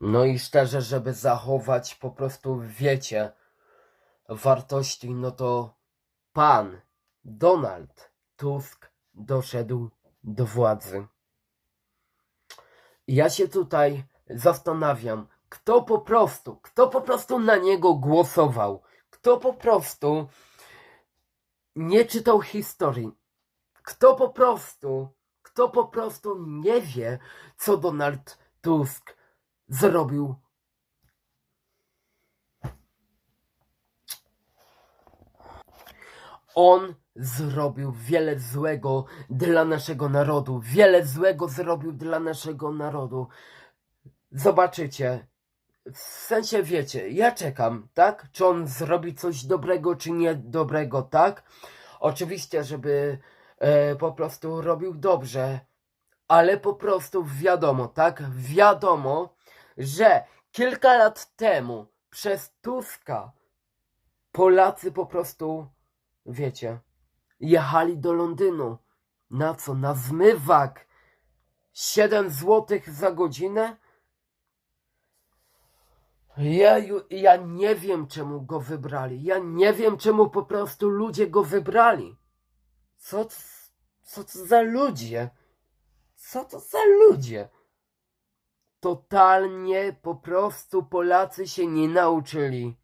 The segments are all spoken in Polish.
No i szczerze, żeby zachować po prostu, wiecie, wartości, no to pan Donald Tusk doszedł do władzy. Ja się tutaj zastanawiam, kto po prostu, kto po prostu na niego głosował, kto po prostu nie czytał historii, kto po prostu, kto po prostu nie wie, co Donald Tusk zrobił. On zrobił wiele złego dla naszego narodu. Wiele złego zrobił dla naszego narodu. Zobaczycie. W sensie wiecie, ja czekam, tak? Czy on zrobi coś dobrego, czy niedobrego, tak? Oczywiście, żeby po prostu robił dobrze, ale po prostu wiadomo, tak? Wiadomo, że kilka lat temu przez Tuska Polacy po prostu, wiecie, jechali do Londynu. Na co? Na zmywak. 7 złotych za godzinę? Ja, ja nie wiem, czemu go wybrali. Ja nie wiem, czemu po prostu ludzie go wybrali. Co, to- co to za ludzie? Co to za ludzie? Totalnie po prostu Polacy się nie nauczyli.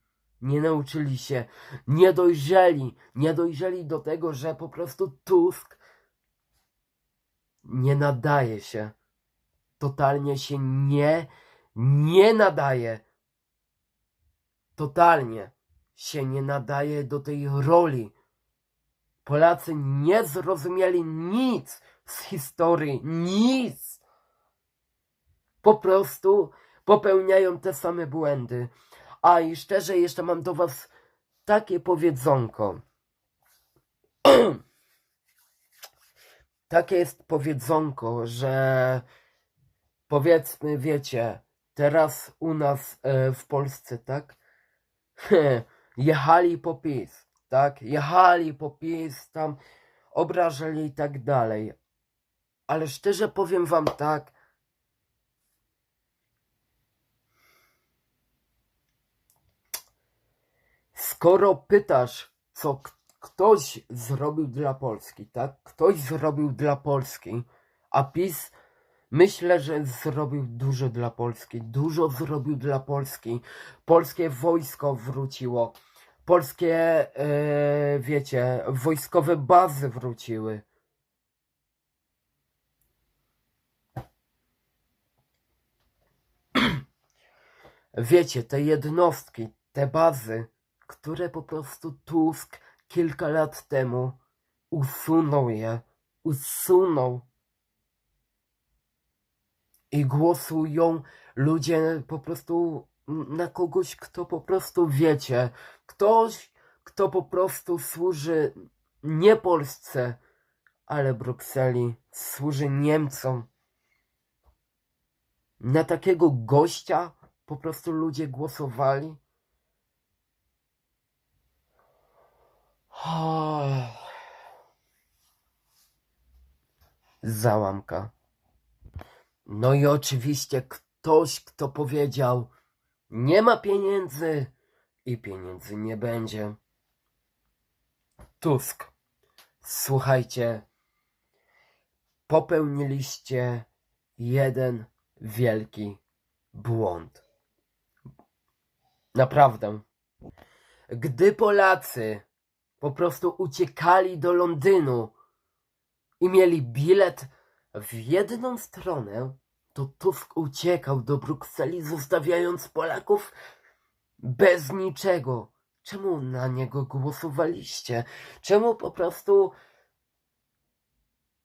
Nie nauczyli się. Nie dojrzeli. Nie dojrzeli do tego, że po prostu Tusk nie nadaje się. Totalnie się nie, nie nadaje. Totalnie się nie nadaje do tej roli. Polacy nie zrozumieli nic z historii. Nic. Po prostu popełniają te same błędy. A i szczerze, jeszcze mam do Was takie powiedzonko. takie jest powiedzonko, że powiedzmy, wiecie, teraz u nas e, w Polsce, tak? Jechali po PiS, tak? Jechali po PiS, tam obrażali i tak dalej. Ale szczerze powiem Wam tak, skoro pytasz, co ktoś zrobił dla Polski, tak? Ktoś zrobił dla Polski, a PiS myślę, że zrobił dużo dla Polski. Dużo zrobił dla Polski. Polskie wojsko wróciło. Polskie, e, wiecie, wojskowe bazy wróciły. Wiecie, te jednostki, te bazy, które po prostu Tusk kilka lat temu usunął je, usunął. I głosują ludzie po prostu na kogoś, kto po prostu wiecie, ktoś, kto po prostu służy nie Polsce, ale Brukseli, służy Niemcom. Na takiego gościa po prostu ludzie głosowali. Załamka. No i oczywiście ktoś, kto powiedział: Nie ma pieniędzy i pieniędzy nie będzie. Tusk. Słuchajcie, popełniliście jeden wielki błąd. Naprawdę. Gdy Polacy po prostu uciekali do Londynu i mieli bilet w jedną stronę, to Tusk uciekał do Brukseli, zostawiając Polaków bez niczego. Czemu na niego głosowaliście? Czemu po prostu.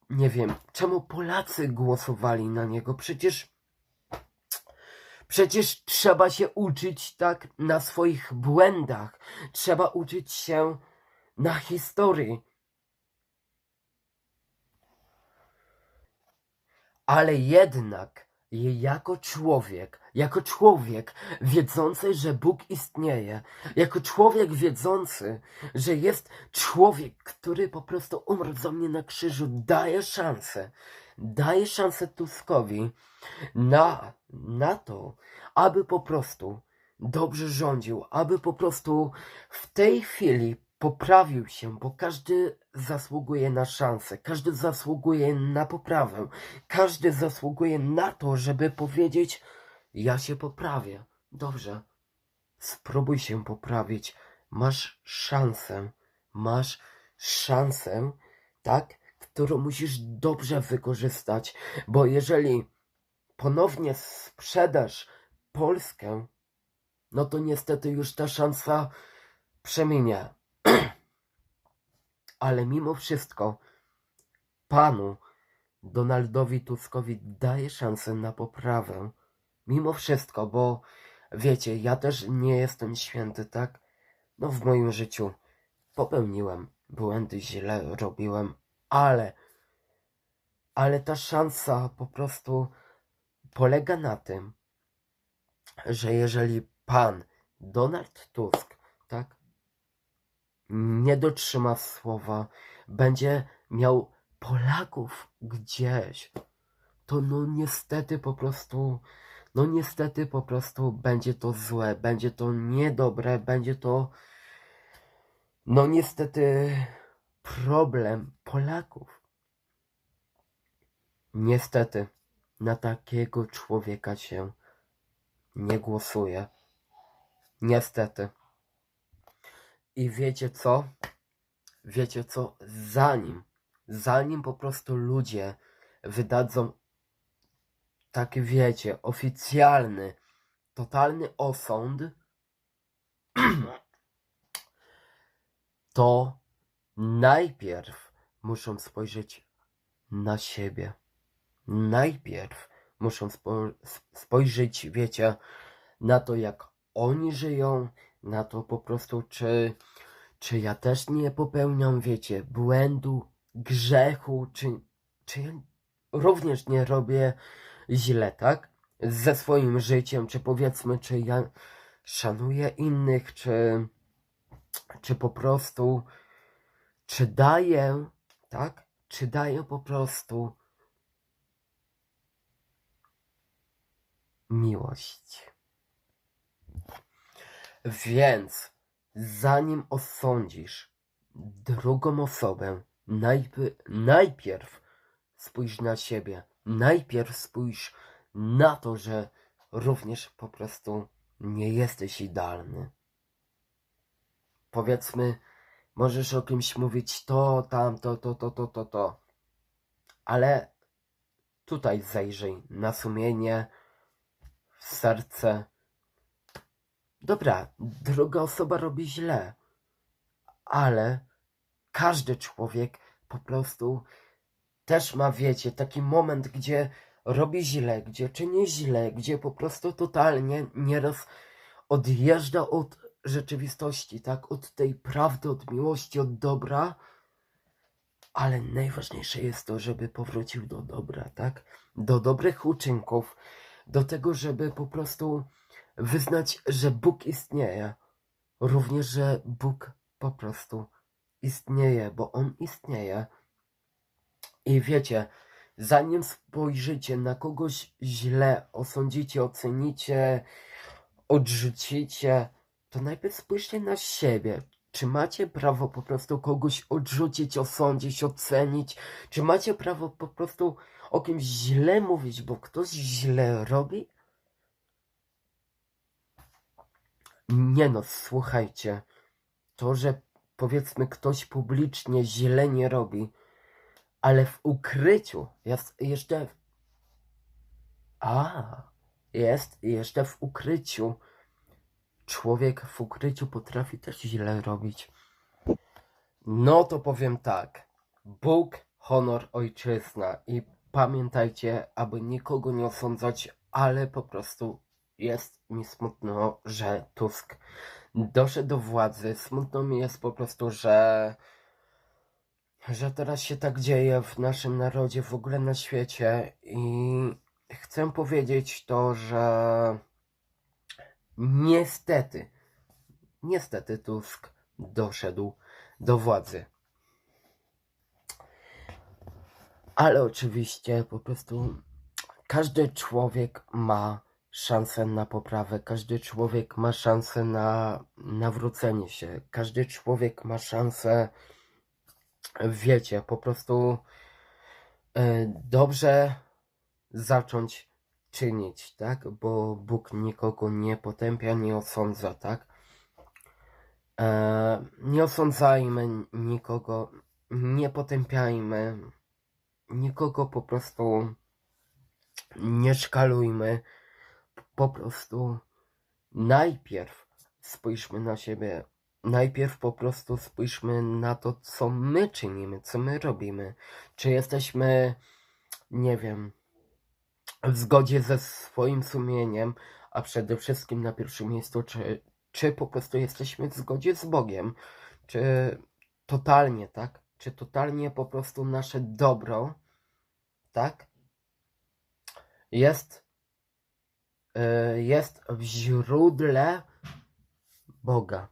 Nie wiem, czemu Polacy głosowali na niego? Przecież. Przecież trzeba się uczyć tak na swoich błędach. Trzeba uczyć się na historii. Ale jednak jako człowiek, jako człowiek wiedzący, że Bóg istnieje, jako człowiek wiedzący, że jest człowiek, który po prostu umarł za mnie na krzyżu, daje szansę, daje szansę Tuskowi na, na to, aby po prostu dobrze rządził, aby po prostu w tej chwili poprawił się, bo każdy zasługuje na szansę, każdy zasługuje na poprawę, każdy zasługuje na to, żeby powiedzieć: Ja się poprawię. Dobrze, spróbuj się poprawić. Masz szansę, masz szansę, tak, którą musisz dobrze wykorzystać, bo jeżeli ponownie sprzedasz Polskę, no to niestety już ta szansa przeminie. Ale mimo wszystko panu Donaldowi Tuskowi daje szansę na poprawę. Mimo wszystko, bo wiecie, ja też nie jestem święty, tak? No w moim życiu popełniłem błędy, źle robiłem, ale ale ta szansa po prostu polega na tym, że jeżeli pan Donald Tusk, nie dotrzyma słowa, będzie miał Polaków gdzieś, to no niestety po prostu, no niestety po prostu będzie to złe, będzie to niedobre, będzie to, no niestety problem Polaków. Niestety na takiego człowieka się nie głosuje. Niestety. I wiecie co? Wiecie co? Zanim, zanim po prostu ludzie wydadzą taki, wiecie, oficjalny, totalny osąd, to najpierw muszą spojrzeć na siebie. Najpierw muszą spo, spojrzeć, wiecie, na to, jak oni żyją, na to po prostu, czy, czy ja też nie popełniam, wiecie, błędu, grzechu, czy, czy ja również nie robię źle, tak? Ze swoim życiem, czy powiedzmy, czy ja szanuję innych, czy, czy po prostu, czy daję, tak? Czy daję po prostu miłość. Więc zanim osądzisz drugą osobę, najpierw, najpierw spójrz na siebie, najpierw spójrz na to, że również po prostu nie jesteś idealny. Powiedzmy, możesz o kimś mówić to, tamto, to, to, to, to, to, ale tutaj zajrzyj na sumienie, w serce. Dobra, druga osoba robi źle, ale każdy człowiek po prostu też ma, wiecie, taki moment, gdzie robi źle, gdzie czyni źle, gdzie po prostu totalnie nieraz odjeżdża od rzeczywistości, tak? Od tej prawdy, od miłości, od dobra. Ale najważniejsze jest to, żeby powrócił do dobra, tak? Do dobrych uczynków, do tego, żeby po prostu wyznać, że Bóg istnieje. Również, że Bóg po prostu istnieje, bo On istnieje. I wiecie, zanim spojrzycie na kogoś źle, osądzicie, ocenicie, odrzucicie, to najpierw spójrzcie na siebie. Czy macie prawo po prostu kogoś odrzucić, osądzić, ocenić? Czy macie prawo po prostu o kimś źle mówić, bo ktoś źle robi? Nie no, słuchajcie. To, że powiedzmy ktoś publicznie źle nie robi, ale w ukryciu jest jeszcze. A, jest jeszcze w ukryciu. Człowiek w ukryciu potrafi też źle robić. No to powiem tak. Bóg, honor, ojczyzna. I pamiętajcie, aby nikogo nie osądzać, ale po prostu jest mi smutno, że Tusk doszedł do władzy. Smutno mi jest po prostu, że że teraz się tak dzieje w naszym narodzie, w ogóle na świecie i chcę powiedzieć to, że niestety, niestety Tusk doszedł do władzy. Ale oczywiście po prostu każdy człowiek ma szansę na poprawę, każdy człowiek ma szansę na nawrócenie się, każdy człowiek ma szansę, wiecie, po prostu e, dobrze zacząć czynić, tak? Bo Bóg nikogo nie potępia, nie osądza, tak? E, nie osądzajmy nikogo, nie potępiajmy nikogo po prostu nie szkalujmy. Po prostu najpierw spójrzmy na siebie. Najpierw po prostu spójrzmy na to, co my czynimy, co my robimy. Czy jesteśmy, nie wiem, w zgodzie ze swoim sumieniem, a przede wszystkim na pierwszym miejscu, czy, czy po prostu jesteśmy w zgodzie z Bogiem. Czy totalnie, tak? Czy totalnie po prostu nasze dobro, tak? Jest, jest w źródle Boga.